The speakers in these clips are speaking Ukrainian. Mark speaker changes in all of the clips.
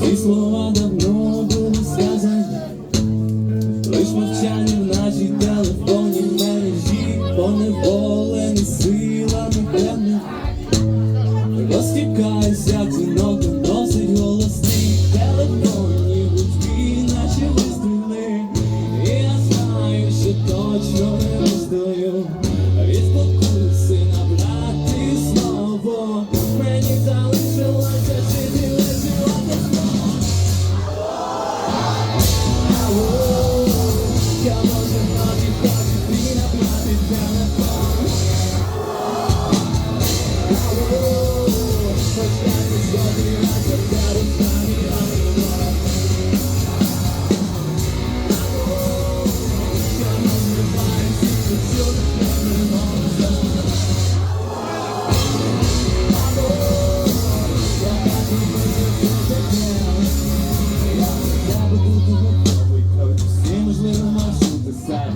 Speaker 1: Всі слова давно були сказані, лиш мовчання в нашій телефонній мережі, поневолені силами темних, розтікається дзвінок, точно не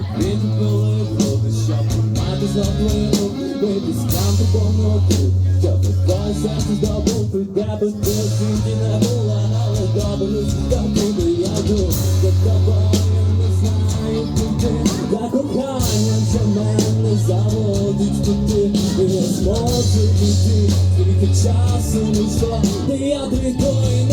Speaker 1: маршрути сайти, крити коли буде, щоб тримати за твої руки, бити скам по повному кругу, щоб твоє серце де би ти не була, але добре, там буде я йду, за тобою не знаю куди, за коханням, що мене заводить туди, і я зможу піти, скільки часу вийшло, де я прийду і